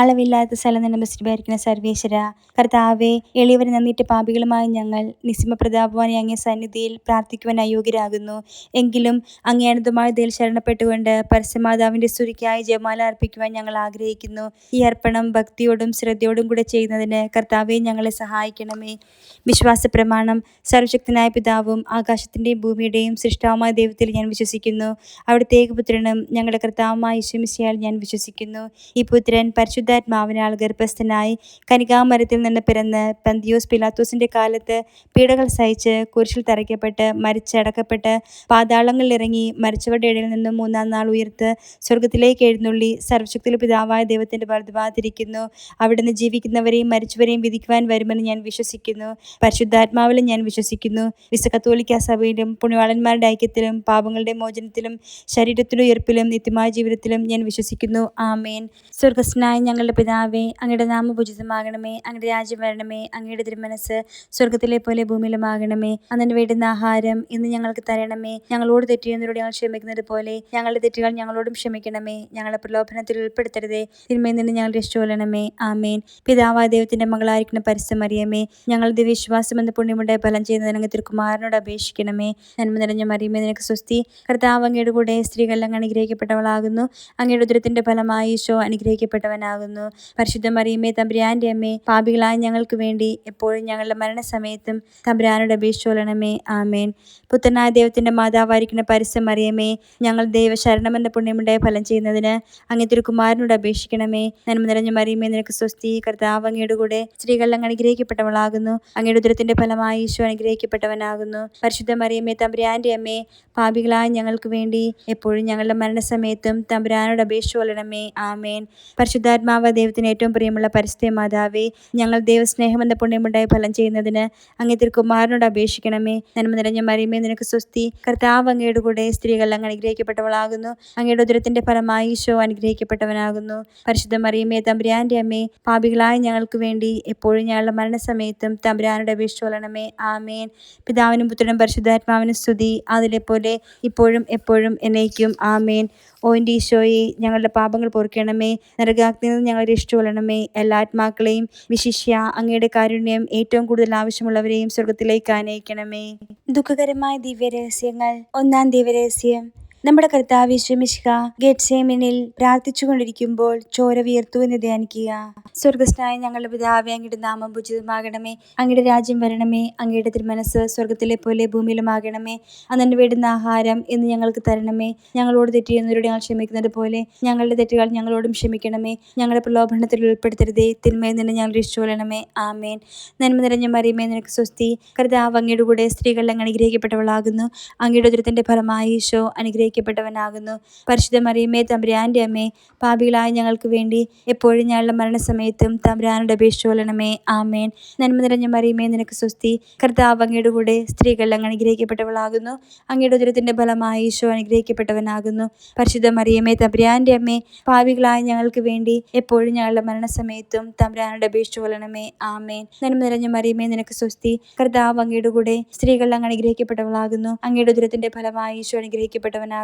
അളവില്ലാത്ത സ്ഥലം ഭരിക്കുന്ന സർവേശ്വര കർത്താവെ എളിയവരെ നന്നിട്ട് പാപികളുമായ ഞങ്ങൾ നിസിമ പ്രതാപവാനെ അങ്ങേ സന്നിധിയിൽ പ്രാർത്ഥിക്കുവാൻ അയോഗ്യരാകുന്നു. എങ്കിലും അങ്ങേ അനന്തമായ ദയിൽ ശരണപ്പെട്ടുകൊണ്ട് പരസ്യമാതാവിന്റെ സ്തുതിക്കായി ജയമാല അർപ്പിക്കുവാൻ ഞങ്ങൾ ആഗ്രഹിക്കുന്നു. ഈ അർപ്പണം ഭക്തിയോടും ശ്രദ്ധയോടും കൂടെ ചെയ്യുന്നതിന് കർത്താവെ ഞങ്ങളെ സഹായിക്കണമേ. വിശ്വാസ പ്രമാണം സർവശക്തനായ പിതാവും ആകാശത്തിന്റെയും ഭൂമിയുടെയും സൃഷ്ടാവുമായ ദൈവത്തിൽ ഞാൻ വിശ്വസിക്കുന്നു. അവിടുത്തെ ഏകപുത്രനും ഞങ്ങളുടെ കർത്താവുമായ യേശുമിശിയാൽ ഞാൻ വിശ്വസിക്കുന്നു. ഈ പുത്രൻ പരിശുദ്ധാത്മാവിനാൽ ഗർഭസ്ഥനായി കനികാമരത്തിൽ നിന്ന് പിറന്ന് പന്തിയോസ് പിലാത്തോസിന്റെ കാലത്ത് പീഡകൾ സഹിച്ച് കുരിശിൽ തറയ്ക്കപ്പെട്ട് മരിച്ചടക്കപ്പെട്ട് പാതാളങ്ങളിൽ ഇറങ്ങി മരിച്ചവരുടെ ഇടയിൽ നിന്നും മൂന്നാം നാൾ ഉയർത്ത് സ്വർഗത്തിലേക്ക് എഴുന്നള്ളി സർവശക്തിയിലെ പിതാവായ ദൈവത്തിന്റെ വർദ്ധവാതിരിക്കുന്നു അവിടുന്ന് ജീവിക്കുന്നവരെയും മരിച്ചവരെയും വിധിക്കുവാൻ വരുമെന്ന് ഞാൻ വിശ്വസിക്കുന്നു. പരിശുദ്ധാത്മാവിലും ഞാൻ വിശ്വസിക്കുന്നു. വിശ കത്തോലിക്ക സഭയിലും പുണ്യവാളന്മാരുടെ ഐക്യത്തിലും പാപങ്ങളുടെ മോചനത്തിലും ശരീരത്തിലും ഉയർപ്പിലും നിത്യമായ ജീവിതത്തിലും ഞാൻ വിശ്വസിക്കുന്നു. ആമേൻ. സ്വർഗസ്നായ ഞങ്ങളുടെ പിതാവേ അങ്ങയുടെ നാമം പൂജിതമാകണമേ അങ്ങയുടെ രാജ്യം വരണമേ അങ്ങയുടെ തിരുമനസ് സ്വർഗത്തിലെ പോലെ ഭൂമിയിലുമാകണമേ. അങ്ങനെ വേണ്ടുന്ന ആഹാരം ഇന്ന് ഞങ്ങൾക്ക് തരണമേ. ഞങ്ങളോട് തെറ്റിയുന്നവരോട് ഞങ്ങൾ ക്ഷമിക്കുന്നത് പോലെ ഞങ്ങളുടെ തെറ്റുകൾ ഞങ്ങളോടും ക്ഷമിക്കണമേ. ഞങ്ങളെ പ്രലോഭനത്തിൽ ഉൾപ്പെടുത്തരുതേ. തിന്മയിൽ നിന്ന് ഞങ്ങൾ രക്ഷകൊള്ളണമേ ആമേൻ. പിതാവായ ദൈവത്തിന്റെ മകളായിരിക്കുന്ന പരിസമറിയമേ ഞങ്ങൾ വിശ്വാസം എന്ന പുണ്യമുടെ ഫലം ചെയ്യുന്ന അങ്ങ് തിരുക്കുമാരനോട് അപേക്ഷിക്കണമേ. നന്മ നിറഞ്ഞ മറിയമേ നിനക്ക് സ്വസ്തി. കർത്താവ് അങ്ങയുടെ കൂടെ സ്ത്രീകളെല്ലാം അനുഗ്രഹിക്കപ്പെട്ടവളാകുന്നു. അങ്ങയുടെ ഉദരത്തിന്റെ ഫലമായി ഈശോ അനുഗ്രഹിക്കപ്പെട്ടവനാകുന്നു പരിശുദ്ധ മറിയമ്മേ തമ്പുരാന്റെ അമ്മേ പാപികളായ ഞങ്ങൾക്ക് വേണ്ടി എപ്പോഴും ഞങ്ങളുടെ മരണസമയത്തും തമ്പുരാനോട് അപേക്ഷിച്ചോളണമേ. ആമേൻ. പുത്രനായ ദൈവത്തിന്റെ മാതാവായിരിക്കുന്ന പരിശുദ്ധ മറിയമേ ഞങ്ങൾ ദൈവ ശരണമെന്ന പുണ്യമുണ്ടായ ഫലം ചെയ്യുന്നതിന് അങ്ങനത്തെ കുമാരനോട് അപേക്ഷിക്കണമേ. നന്മ നിറഞ്ഞ മറിയമേ നിനക്ക് സ്വസ്തി കർത്താവ് അങ്ങയുടെ കൂടെ സ്ത്രീകൾ അങ്ങ് അനുഗ്രഹിക്കപ്പെട്ടവളാകുന്നു. അങ്ങയുടെ ഉദരത്തിന്റെ ഫലമായി ഈശോ അനുഗ്രഹിക്കപ്പെട്ടവനാകുന്നു. പരിശുദ്ധ മറിയമ്മേ തമ്പുരാന്റെ അമ്മേ പാപികളായ ഞങ്ങൾക്ക് വേണ്ടി എപ്പോഴും ഞങ്ങളുടെ മരണസമയത്തും തമ്പുരാനോട് അപേക്ഷിച്ചോളണമേ ആമേൻ. പരിശുദ്ധാത്മാവ ദൈവത്തിന് ഏറ്റവും പ്രിയമുള്ള പരിസ്ഥിതി മാതാവേ ഞങ്ങൾ ദൈവസ്നേഹം എന്ന പുണ്യമുണ്ടായി ഫലം ചെയ്യുന്നതിന് അങ്ങേ തിരുക്കുമാരനോട് അപേക്ഷിക്കണമേ. നന്മ നിറഞ്ഞ മറിയമേ നിനക്ക് സ്വസ്തി. കർത്താവ് അങ്ങയുടെ കൂടെ സ്ത്രീകൾ അങ്ങ് അനുഗ്രഹിക്കപ്പെട്ടവളാകുന്നു. അങ്ങയുടെ ഉദരത്തിന്റെ ഫലമായി ഈശോ അനുഗ്രഹിക്കപ്പെട്ടവനാകുന്നു. പരിശുദ്ധ മറിയമേ തമ്പുരാന്റെ അമ്മേ പാപികളായ ഞങ്ങൾക്ക് വേണ്ടി എപ്പോഴും ഞങ്ങളുടെ മരണസമയത്തും തമ്പുരാനോട് കൊള്ളണമേ. ആമേൻ. പിതാവിനും പുത്രനും പരിശുദ്ധാത്മാവിനും സ്തുതി. അതിലെ പോലെ ഇപ്പോഴും എപ്പോഴും എന്നേക്കും. ആമേൻ. ഓ എന്റെ ഈശോയെ ഞങ്ങളുടെ പാപങ്ങൾ പൊറുക്കണമേ. നരകാഗ്നിയിൽ നിന്ന് ഞങ്ങൾ രക്ഷിച്ചുകൊള്ളണമേ എല്ലാ ആത്മാക്കളെയും വിശിഷ്യ അങ്ങയുടെ കാരുണ്യം ഏറ്റവും കൂടുതൽ ആവശ്യമുള്ളവരെയും സ്വർഗത്തിലേക്ക് ആനയിക്കണമേ. ദുഃഖകരമായ ദിവ്യരഹസ്യങ്ങൾ. ഒന്നാം ദിവ്യരഹസ്യം. നമ്മുടെ കർത്താവ് വിശ്വമിഷ്ക ഗേറ്റ്സേമിനിൽ പ്രാർത്ഥിച്ചുകൊണ്ടിരിക്കുമ്പോൾ ചോര വിയർത്തു എന്ന് ധ്യാനിക്കുക. സ്വർഗസ്നായ ഞങ്ങളുടെ പിതാവേ അങ്ങയുടെ നാമം ഭുജിതമാകണമേ അങ്ങയുടെ രാജ്യം വരണമേ. അങ്ങയുടെ തിരുമനസ് സ്വർഗത്തിലെ പോലെ ഭൂമിയിലുമാകണമേ. അന്നെ വേണ്ടുന്ന ആഹാരം എന്ന് ഞങ്ങൾക്ക് തരണമേ. ഞങ്ങളോട് തെറ്റിയുന്നവരോട് ഞങ്ങൾ ക്ഷമിക്കുന്നത് പോലെ ഞങ്ങളുടെ തെറ്റുകൾ ഞങ്ങളോടും ക്ഷമിക്കണമേ. ഞങ്ങളുടെ പ്രലോഭനത്തിൽ ഉൾപ്പെടുത്തരുതേ. തിന്മയിൽ നിന്ന് ഞങ്ങൾ രക്ഷിച്ചുകൊള്ളണമേ ആമേൻ. നന്മ നിറഞ്ഞ മറിയമേ നിനക്ക് സ്വസ്തി. കർത്താവ് അങ്ങയുടെ കൂടെ സ്ത്രീകൾ അങ്ങ് അനുഗ്രഹിക്കപ്പെട്ടവളാകുന്നു. അങ്ങയുടെ ഉദരത്തിന്റെ ഫലമായി ഈശോ അനുഗ്രഹിക്കപ്പെട്ടവനാകുന്നു. പരിശുദ്ധ മറിയമ്മേ തമ്പ്രാന്റെ അമ്മേ പാപികളായ ഞങ്ങൾക്ക് വേണ്ടി എപ്പോഴും ഞങ്ങളുടെ മരണസമയത്തും തമ്പുരാനോട് അപേക്ഷിച്ചോളണമേ ആമേൻ. നന്മ നിറഞ്ഞ മറിയമ്മേ നിനക്ക് സ്വസ്തി. കർത്താവ് അങ്ങയുടെ കൂടെ സ്ത്രീകൾ അങ്ങ് അനുഗ്രഹിക്കപ്പെട്ടവളാകുന്നു. അങ്ങയുടെ ഉദരത്തിന്റെ ഫലമായി ഈശോ അനുഗ്രഹിക്കപ്പെട്ടവനാകുന്നു. പരിശുദ്ധ മറിയമ്മേ തമ്പ്രാന്റെ അമ്മേ പാപികളായ ഞങ്ങൾക്ക് വേണ്ടി എപ്പോഴും ഞങ്ങളുടെ മരണസമയത്തും തമ്പുരാനോട് അപേക്ഷിച്ചോളണമേ ആമേൻ. നന്മ നിറഞ്ഞ മറിയമ്മേ നിനക്ക് സ്വസ്തി. കർത്താവ് അങ്ങയുടെ കൂടെ സ്ത്രീകൾ അങ്ങ് അനുഗ്രഹിക്കപ്പെട്ടവളാകുന്നു. അങ്ങയുടെ ഉദരത്തിന്റെ ഫലമായി ഈശോ അനുഗ്രഹിക്കപ്പെട്ടവനാകുന്നു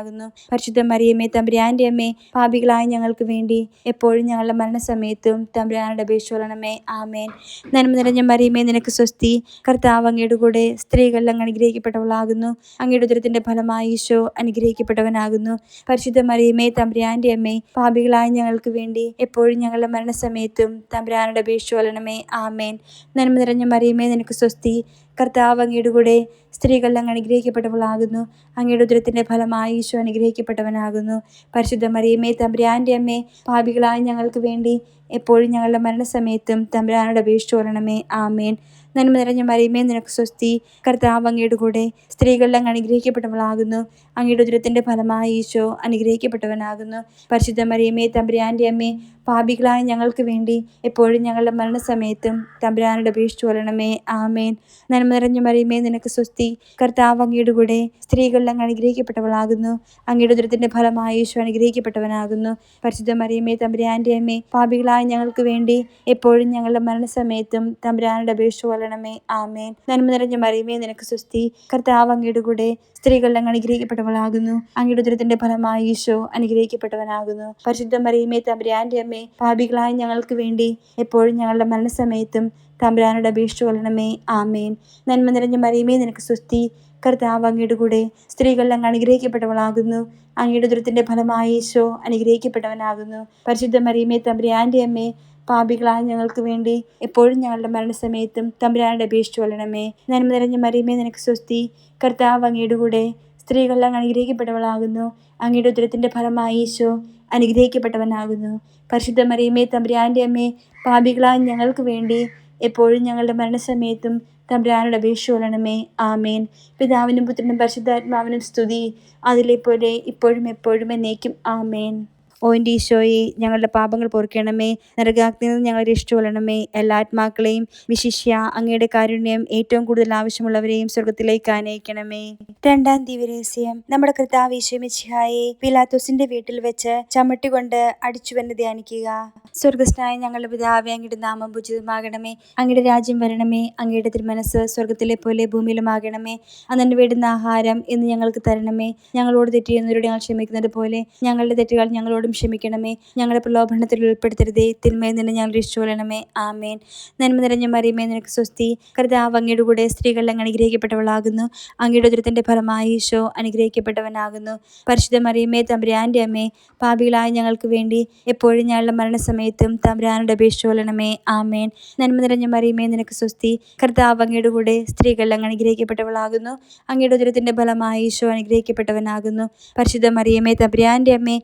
പരിശുദ്ധ മറിയമ്മേ തമ്പുരാന്റെ അമ്മേ പാപികളായ ഞങ്ങൾക്ക് വേണ്ടി എപ്പോഴും ഞങ്ങളുടെ മരണസമയത്തും തമ്പുരാനുടെ അപേക്ഷിച്ചുകൊള്ളണമേ ആമേൻ. നന്മ നിറഞ്ഞ മറിയമ്മേ നിനക്ക് സ്വസ്തി. കർത്താവ് അങ്ങയുടെ കൂടെ സ്ത്രീകൾ അങ്ങ് അനുഗ്രഹിക്കപ്പെട്ടവളാകുന്നു. അങ്ങയുടെ ഉദരത്തിന്റെ ഫലമായി ഈശോ അനുഗ്രഹിക്കപ്പെട്ടവനാകുന്നു. പരിശുദ്ധ മറിയമ്മേ തമ്പുരാന്റെ അമ്മേ പാപികളായ ഞങ്ങൾക്ക് വേണ്ടി എപ്പോഴും ഞങ്ങളുടെ മരണസമയത്തും തമ്പുരാനുടെ അപേക്ഷിച്ചുകൊള്ളണമേ ആമേൻ. നന്മ നിറഞ്ഞ മറിയമ്മേ നിനക്ക് സ്വസ്തി. കർത്താവ് അങ്ങയുടെ കൂടെ സ്ത്രീകൾ അങ്ങ് അനുഗ്രഹിക്കപ്പെട്ടവളാകുന്നു. അങ്ങയുടെ ഉദരത്തിന്റെ ഫലമായി ഈശോ അനുഗ്രഹിക്കപ്പെട്ടവനാകുന്നു. പരിശുദ്ധ മറിയമ്മേ തമ്പ്രാന്റെ അമ്മേ പാപികളായ ഞങ്ങൾക്ക് വേണ്ടി എപ്പോഴും ഞങ്ങളുടെ മരണസമയത്തും തമ്പുരാനോട് അപേക്ഷിച്ചുകൊള്ളണമേ ആമേൻ. നന്മ നിറഞ്ഞ മറിയമേ നിനക്ക് സ്വസ്തി. കർത്താവ് അങ്ങയുടെ കൂടെ സ്ത്രീകളിലങ്ങ് അനുഗ്രഹിക്കപ്പെട്ടവളാകുന്നു. അങ്ങയുടെ ഉദരത്തിന്റെ ഫലമായി ഈശോ അനുഗ്രഹിക്കപ്പെട്ടവനാകുന്നു. പരിശുദ്ധ മറിയമേ തമ്പുരാന്റെ അമ്മേ പാപികളായ ഞങ്ങൾക്ക് വേണ്ടി എപ്പോഴും ഞങ്ങളുടെ മരണസമയത്തും തമ്പുരാനോട് അപേക്ഷിച്ചു കൊള്ളണമേ. ആമേൻ. നന്മ നിറഞ്ഞ മറിയമേ നിനക്ക് സ്വസ്തി. കർത്താവ് അങ്ങയുടെ കൂടെ സ്ത്രീകളിലങ്ങ് അനുഗ്രഹിക്കപ്പെട്ടവളാകുന്നു. അങ്ങയുടെ ഉദരത്തിന്റെ ഫലമായി ഈശോ അനുഗ്രഹിക്കപ്പെട്ടവനാകുന്നു. പരിശുദ്ധ മറിയമേ തമ്പുരാന്റെ അമ്മേ പാപികളായ ഞങ്ങൾക്ക് വേണ്ടി എപ്പോഴും ഞങ്ങളുടെ മരണസമയത്തും തമ്പുരാനോട് അപേക്ഷ കൊള്ളണമേ. ആമേൻ. നന്മ നിറഞ്ഞ മറിയമേ നിനക്ക് സുസ്തി കർത്താവ് അങ്ങയുടെ കൂടെ സ്ത്രീകൾ അങ്ങ് അനുഗ്രഹിക്കപ്പെട്ടവളാകുന്നു. അങ്ങയുടെ ദുരിതത്തിന്റെ ഫലമായി ഈശോ അനുഗ്രഹിക്കപ്പെട്ടവനാകുന്നു. പരിശുദ്ധ മറിയമേ തമ്പുരാന്റെ അമ്മേ പാപികളായ ഞങ്ങൾക്ക് വേണ്ടി എപ്പോഴും ഞങ്ങളുടെ മരണസമയത്തും തമ്പുരാനോട് അപേക്ഷിച്ചു കൊള്ളണമേ. ആമേൻ. നന്മ നിറഞ്ഞ മറിയമേ നിനക്ക് സുസ്തി കർത്താവ് അങ്ങയുടെ കൂടെ സ്ത്രീകൾ അങ്ങ് അനുഗ്രഹിക്കപ്പെട്ടവളാകുന്നു. അങ്ങയുടെ ദുരിതത്തിന്റെ ഫലമായി ഈശോ അനുഗ്രഹിക്കപ്പെട്ടവനാകുന്നു. പരിശുദ്ധ മറിയമേ തമ്പുരാന്റെ അമ്മേ പാപികളായ ഞങ്ങൾക്ക് വേണ്ടി എപ്പോഴും ഞങ്ങളുടെ മരണസമയത്തും തമ്പുരാനോട് അപേക്ഷിച്ചു കൊള്ളണമേ. നന്മ നിറഞ്ഞ മറിയമേ നിനക്ക് സ്വസ്തി. കർത്താവ് അങ്ങയുടെ കൂടെ സ്ത്രീകളെല്ലാം അനുഗ്രഹിക്കപ്പെട്ടവളാകുന്നു. അങ്ങയുടെ ഉദരത്തിന്റെ ഫലമായി ഈശോ അനുഗ്രഹിക്കപ്പെട്ടവനാകുന്നു. പരിശുദ്ധ മറിയമേ തമ്പുരാന്റെ അമ്മേ പാപികളായ ഞങ്ങൾക്ക് വേണ്ടി എപ്പോഴും ഞങ്ങളുടെ മരണസമയത്തും തമ്പുരാനോട് അപേക്ഷ കൊള്ളണമേ. ആമേൻ. പിതാവിനും പുത്രനും പരിശുദ്ധാത്മാവിനും സ്തുതി. അതിലെ പോലെ ഇപ്പോഴും എപ്പോഴും എന്നേക്കും. ആമേൻ. ഓ എന്റെ ഈശോയെ ഞങ്ങളുടെ പാപങ്ങൾ പൊറുക്കണമേ. നരകാഗ്നിയിൽ നിന്ന് ഞങ്ങളെ രക്ഷിച്ചുകൊള്ളണമേ എല്ലാ ആത്മാക്കളെയും വിശിഷ്യ അങ്ങയുടെ കാരുണ്യം ഏറ്റവും കൂടുതൽ ആവശ്യമുള്ളവരെയും സ്വർഗത്തിലേക്ക് ആനയിക്കണമേ. രണ്ടാം ദിവരഹസ്യം നമ്മുടെ കർത്താവ് ഈശോമിച്ചിഹായെ പിലാത്തോസിന്റെ വീട്ടിൽ വെച്ച് ചമ്മട്ടി കൊണ്ട് അടിച്ചുവെന്ന് ധ്യാനിക്കുക. സ്വർഗസ്നായ ഞങ്ങളുടെ പിതാവെ അങ്ങയുടെ നാമം ഭുജിതമാകണമേ അങ്ങയുടെ രാജ്യം വരണമേ. അങ്ങയുടെ തിരുമനസ് സ്വർഗത്തിലെ പോലെ ഭൂമിയിലുമാകണമേ. അന്നെ വേണ്ടുന്ന ആഹാരം ഇന്ന് ഞങ്ങൾക്ക് തരണമേ. ഞങ്ങളോട് തെറ്റിയുന്നവരോട് ഞങ്ങൾ ക്ഷമിക്കുന്നത് പോലെ ഞങ്ങളുടെ തെറ്റുകൾ ഞങ്ങളോടും ക്ഷമിക്കണമേ. ഞങ്ങളുടെ പ്രലോഭനത്തിൽ ഉൾപ്പെടുത്തരുതേ. തിന്മയിൽ നിന്ന് ഞങ്ങൾ രക്ഷിച്ചുകൊള്ളണമേ. ആമേൻ. നന്മ നിറഞ്ഞ മറിയമേ നിനക്ക് സ്വസ്തി. കർത്താവ് അങ്ങയുടെ കൂടെ സ്ത്രീകൾ അങ്ങ് അനുഗ്രഹിക്കപ്പെട്ടവളാകുന്നു. അങ്ങയുടെ ഉദരത്തിന്റെ ഫലമായി ഈശോ അനുഗ്രഹിക്കപ്പെട്ടവനാകുന്നു. പരിശുദ്ധ മറിയമേ തമ്പുരാന്റെ അമ്മേ പാപികളായ ഞങ്ങൾക്ക് വേണ്ടി എപ്പോഴും ഞങ്ങളുടെ മരണസമയത്തും തമ്പുരാനോട് അപേക്ഷിച്ചുകൊള്ളണമേ ആമേൻ. നന്മ നിറഞ്ഞ മറിയമേ നിനക്ക് സ്വസ്തി. കർത്താവ് അങ്ങയുടെ കൂടെ സ്ത്രീകൾ അങ്ങ് അനുഗ്രഹിക്കപ്പെട്ടവളാകുന്നു. അങ്ങയുടെ ഉദരത്തിന്റെ ഫലമായി ഈശോ അനുഗ്രഹിക്കപ്പെട്ടവനാകുന്നു. പരിശുദ്ധ മറിയമേ തമ്പുരാന്റെ അമ്മേ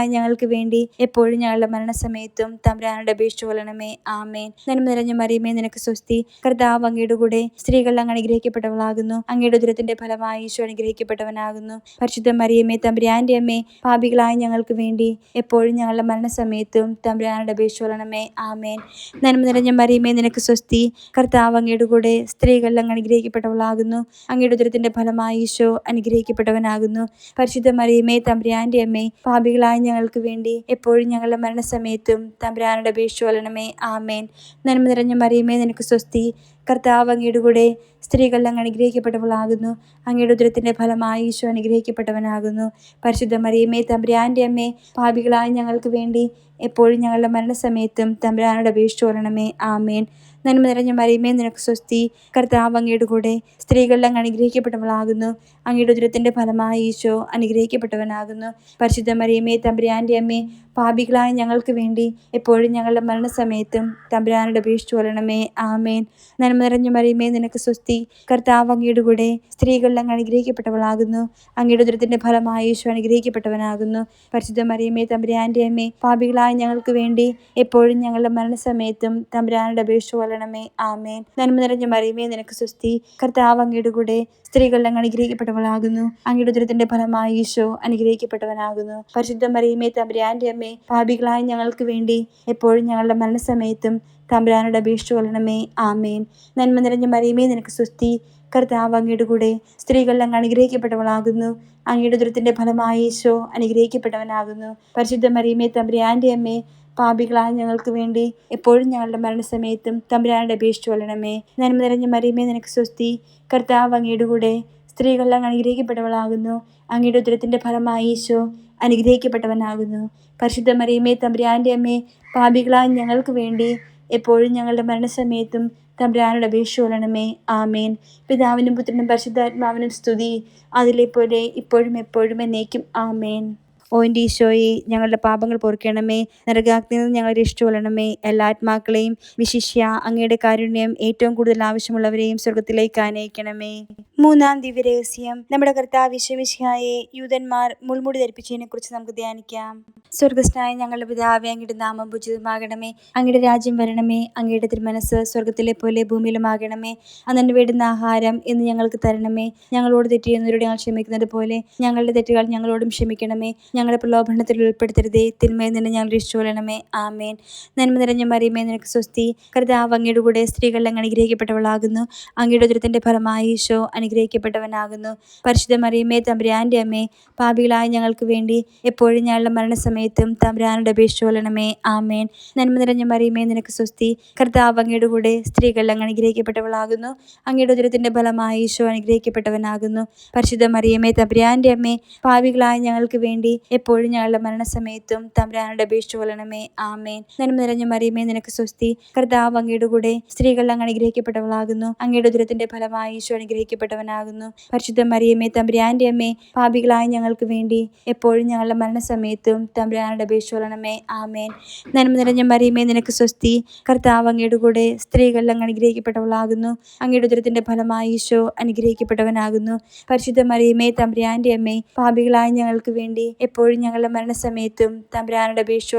പാപികളായ ഞങ്ങൾക്ക് വേണ്ടി എപ്പോഴും ഞങ്ങളുടെ മരണസമയത്തും തമ്പുരാനോട് അപേക്ഷിച്ചു കൊള്ളണമേ. ആമേൻ. നന്മ നിറഞ്ഞ മറിയമേ നിനക്ക് സ്വസ്തി. കർത്താവ് അങ്ങയുടെ കൂടെ സ്ത്രീകൾ അങ്ങ് അനുഗ്രഹിക്കപ്പെട്ടവളാകുന്നു. അങ്ങയുടെ ഉദരത്തിന്റെ ഫലമായി ഈശോ അനുഗ്രഹിക്കപ്പെട്ടവനാകുന്നു. പരിശുദ്ധ മറിയമേ തമ്പുരാന്റെ അമ്മേ പാപികളായ ഞങ്ങൾക്ക് വേണ്ടി എപ്പോഴും ഞങ്ങളുടെ മരണസമയത്തും തമ്പുരാനോട് അപേക്ഷിച്ചു കൊള്ളണമേ. ആമേൻ. നന്മ നിറഞ്ഞ മറിയമേ നിനക്ക് സ്വസ്തി. കർത്താവ് അങ്ങയുടെ കൂടെ സ്ത്രീകൾ അങ്ങ് അനുഗ്രഹിക്കപ്പെട്ടവളാകുന്നു. അങ്ങയുടെ ഉദരത്തിന്റെ ഫലമായി ഈശോ അനുഗ്രഹിക്കപ്പെട്ടവനാകുന്നു. പരിശുദ്ധ മറിയമേ തമ്പുരാന്റെ അമ്മേ പാപികളായ ഞങ്ങൾക്ക് വേണ്ടി എപ്പോഴും ഞങ്ങളുടെ മരണസമയത്തും തമ്പുരാനോട് അപേക്ഷിച്ചു കൊള്ളണമേ. ആമേൻ. നന്മ നിറഞ്ഞ മറിയമേ നിനക്ക് സ്വസ്തി. കർത്താവ് അങ്ങയുടെ കൂടെ സ്ത്രീകൾ അങ്ങ് അനുഗ്രഹിക്കപ്പെട്ടവളാകുന്നു. അങ്ങയുടെ ഉദരത്തിന്റെ ഫലമായി ഈശോ അനുഗ്രഹിക്കപ്പെട്ടവനാകുന്നു. പരിശുദ്ധ മറിയമേ തമ്പുരാന്റെ അമ്മേ പാപികളായ ഞങ്ങൾക്ക് വേണ്ടി എപ്പോഴും ഞങ്ങളുടെ മരണസമയത്തും തമ്പുരാനോട് അപേക്ഷിച്ചു കൊള്ളണമേ. ആമേൻ. നന്മ നിറഞ്ഞ മറിയമേ നിനക്ക് സ്വസ്തി. കർത്താവ് അങ്ങയുടെ കൂടെ സ്ത്രീകളിൽ അങ്ങ് അനുഗ്രഹിക്കപ്പെട്ടവളാകുന്നു. അങ്ങയുടെ ഉദരത്തിന്റെ ഫലമായി ഈശോ അനുഗ്രഹിക്കപ്പെട്ടവനാകുന്നു. പരിശുദ്ധ മറിയമേ തമ്പുരാന്റെ അമ്മേ പാപികളായ ഞങ്ങൾക്ക് വേണ്ടി എപ്പോഴും ഞങ്ങളുടെ മരണസമയത്തും തമ്പുരാനോട് അപേക്ഷിച്ചു കൊള്ളണമേ. ആമേൻ. നന്മ നിറഞ്ഞ മറിയമേ നിനക്ക് സ്വസ്തി. കർത്താവ് അങ്ങയുടെ കൂടെ സ്ത്രീകളിൽ അങ്ങ് അനുഗ്രഹിക്കപ്പെട്ടവളാകുന്നു. അങ്ങയുടെ ഉദരത്തിന്റെ ഫലമായി ഈശോ അനുഗ്രഹിക്കപ്പെട്ടവനാകുന്നു. പരിശുദ്ധ മറിയമേ തമ്പുരാന്റെ അമ്മേ പാപികളായ ഞങ്ങൾക്ക് വേണ്ടി എപ്പോഴും ഞങ്ങളുടെ മരണസമയത്തും തമ്പുരാനോട് അപേക്ഷിച്ചു കൊള്ളണമേ ആമേൻ. നന്മ നിറഞ്ഞ മറിയമേ നിനക്ക് സ്വസ്തി. കർത്താവ് അങ്ങയുടെ കൂടെ സ്ത്രീകൾ അങ്ങ് അനുഗ്രഹിക്കപ്പെട്ടവളാകുന്നു. അങ്ങയുടെ ഉദരത്തിന്റെ ഫലമായി ഈശോ അനുഗ്രഹിക്കപ്പെട്ടവനാകുന്നു. പരിശുദ്ധ മറിയമേ തമ്പുരാന്റെ അമ്മേ പാപികളായ ഞങ്ങൾക്ക് വേണ്ടി എപ്പോഴും ഞങ്ങളുടെ മരണസമയത്തും തമ്പുരാനോട് അപേക്ഷിച്ചു കൊള്ളണമേ ആമേൻ. നന്മ നിറഞ്ഞ മറിയമേ നിനക്ക് സ്വസ്തി. കർത്താവ് അങ്ങയുടെ കൂടെ സ്ത്രീകളിൽ അങ്ങ് അനുഗ്രഹിക്കപ്പെട്ടവളാകുന്നു. അങ്ങയുടെ ദുരിതത്തിന്റെ ഫലമായി ഈശോ അനുഗ്രഹിക്കപ്പെട്ടവനാകുന്നു. പരിശുദ്ധ മറിയമേ തമ്പുരാന്റെ അമ്മേ പാപികളായ ഞങ്ങൾക്ക് വേണ്ടി എപ്പോഴും ഞങ്ങളുടെ മരണസമയത്തും തമ്പുരാനോട് അപേക്ഷിച്ചു കൊള്ളണമേ. നന്മ നിറഞ്ഞ മറിയമേ നിനക്ക് സ്വസ്തി. കർത്താവ് അങ്ങയുടെ കൂടെ സ്ത്രീകൾ അങ്ങ് അനുഗ്രഹിക്കപ്പെട്ടവളാകുന്നു. അങ്ങയുടെ ഉദരത്തിന്റെ ഫലമായി ഈശോ അനുഗ്രഹിക്കപ്പെട്ടവനാകുന്നു. പരിശുദ്ധ മറിയമേ തമ്പുരാന്റെ അമ്മേ പാപികളായ ഞങ്ങൾക്ക് വേണ്ടി എപ്പോഴും ഞങ്ങളുടെ മരണസമയത്തും തമ്പുരാനോട് അപേക്ഷിച്ചു കൊള്ളണമേ. ആമേൻ. പിതാവിനും പുത്രനും പരിശുദ്ധാത്മാവിനും സ്തുതി. അതിലെ പോലെ ഇപ്പോഴും എപ്പോഴും എന്നേക്കും ആമേൻ. ഓ എന്റെ ഈശോയെ ഞങ്ങളുടെ പാപങ്ങൾ പൊറുക്കണമേ. നരകാഗ്നിയിൽ നിന്ന് ഞങ്ങളെ രക്ഷിച്ചുകൊള്ളണമേ. എല്ലാ ആത്മാക്കളെയും വിശിഷ്യ അങ്ങയുടെ കാരുണ്യം ഏറ്റവും കൂടുതൽ ആവശ്യമുള്ളവരെയും സ്വർഗത്തിലേക്ക് ആനയിക്കണമേ. മൂന്നാം ദിവ്യരഹസ്യം. നമ്മുടെ കർത്താവ് വിശ്വമിശിഹായെ യൂതന്മാർ മുൾമുടി ധരിപ്പിച്ചതിനെ കുറിച്ച് നമുക്ക് ധ്യാനിക്കാം. സ്വർഗസ്നായ ഞങ്ങളുടെ പിതാവെ അങ്ങയുടെ നാമം ഭുജിതമാകണമേ അങ്ങയുടെ രാജ്യം വരണമേ. അങ്ങയുടെ തിരുമനസ് സ്വർഗത്തിലെ പോലെ ഭൂമിയിലുമാകണമേ. അന്നെ വേണ്ടുന്ന ആഹാരം ഇന്ന് ഞങ്ങൾക്ക് തരണമേ. ഞങ്ങളോട് തെറ്റിയുന്നവരോട് ഞങ്ങൾ ക്ഷമിക്കുന്നത് പോലെ ഞങ്ങളുടെ തെറ്റുകൾ ഞങ്ങളോടും ക്ഷമിക്കണമേ. ഞങ്ങളെ പ്രലോഭനത്തിൽ ഉൾപ്പെടുത്തരുതേ. തിന്മയിൽ നിന്ന് ഞങ്ങൾ രക്ഷിച്ചുകൊള്ളണമേ. ആമേൻ. നന്മ നിറഞ്ഞ മറിയമേ നിനക്ക് സ്വസ്തി. കർത്താവ് അങ്ങയുടെ കൂടെ സ്ത്രീകൾ അങ്ങ് അനുഗ്രഹിക്കപ്പെട്ടവളാകുന്നു. അങ്ങയുടെ ഉദരത്തിന്റെ ഫലമായി ഈശോ അനുഗ്രഹിക്കപ്പെട്ടവനാകുന്നു. പരിശുദ്ധ മറിയമേ തമ്പുരാന്റെ അമ്മേ പാപികളായ ഞങ്ങൾക്ക് വേണ്ടി എപ്പോഴും ഞങ്ങളുടെ മരണസമയത്തും തമ്പുരാനോട് അപേക്ഷിച്ചുകൊള്ളണമേ ആമേൻ. നന്മ നിറഞ്ഞ മറിയമേ നിനക്ക് സ്വസ്തി. കർത്താവ് അങ്ങയുടെ കൂടെ സ്ത്രീകൾ അങ്ങ് അനുഗ്രഹിക്കപ്പെട്ടവളാകുന്നു. അങ്ങയുടെ ഉദരത്തിന്റെ ഫലമായി ഈശോ അനുഗ്രഹിക്കപ്പെട്ടവനാകുന്നു. പരിശുദ്ധ മറിയമേ തമ്പുരാന്റെ അമ്മേ പാപികളായ ഞങ്ങൾക്ക് വേണ്ടി എപ്പോഴും ഞങ്ങളുടെ മരണസമയത്തും തമ്പുരാനോട് അപേക്ഷിച്ചു കൊള്ളണമേ. ആമേൻ. നന്മ നിറഞ്ഞ മറിയമേ നിനക്ക് സ്വസ്തി. കർത്താവ് അങ്ങയുടെ കൂടെ സ്ത്രീകൾ അങ്ങ് അനുഗ്രഹിക്കപ്പെട്ടവളാകുന്നു. അങ്ങയുടെ ദുരത്തിന്റെ ഫലമായി ഈശോ അനുഗ്രഹിക്കപ്പെട്ടവനാകുന്നു. പരിശുദ്ധ മറിയമേ തമ്പുരാന്റെ അമ്മേ പാപികളായ ഞങ്ങൾക്ക് വേണ്ടി എപ്പോഴും ഞങ്ങളുടെ മരണസമയത്തും തമ്പുരാനോട് അപേക്ഷിച്ചു കൊള്ളണമേ. ആമേൻ. നന്മ നിറഞ്ഞ മറിയമേ നിനക്ക് സ്വസ്തി. കർത്താവ് അങ്ങയുടെ കൂടെ സ്ത്രീകൾ അങ്ങ് അനുഗ്രഹിക്കപ്പെട്ടവളാകുന്നു. അങ്ങയുടെ ദുരത്തിന്റെ ഫലമായി ഈശോ അനുഗ്രഹിക്കപ്പെട്ടവനാകുന്നു. പരിശുദ്ധ മറിയമേ തമ്പുരാന്റെ അമ്മേ പാപികളായ ഞങ്ങൾക്ക് വേണ്ടി എപ്പോഴും ഞങ്ങളുടെ മരണസമയത്തും തമ്പുരാനോട് അപേക്ഷിച്ചു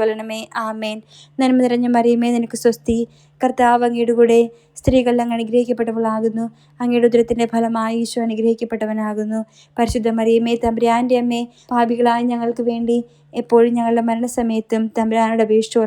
ആമേൻ. നന്മ നിറഞ്ഞ മറിയമേ നിനക്ക് സ്വസ്തി. കർത്താവ് അങ്ങയുടെ കൂടെ സ്ത്രീകൾ അങ്ങ് അനുഗ്രഹിക്കപ്പെട്ടവളാകുന്നു. അങ്ങയുടെ ഉദരത്തിന്റെ ഫലമായി ഈശോ അനുഗ്രഹിക്കപ്പെട്ടവനാകുന്നു. പരിശുദ്ധ മറിയമേ തമ്പുരാന്റെ അമ്മേ പാപികളായ ഞങ്ങൾക്ക് വേണ്ടി എപ്പോഴും ഞങ്ങളുടെ മരണസമയത്തും തമ്പുരാനോട് അപേക്ഷിച്ചു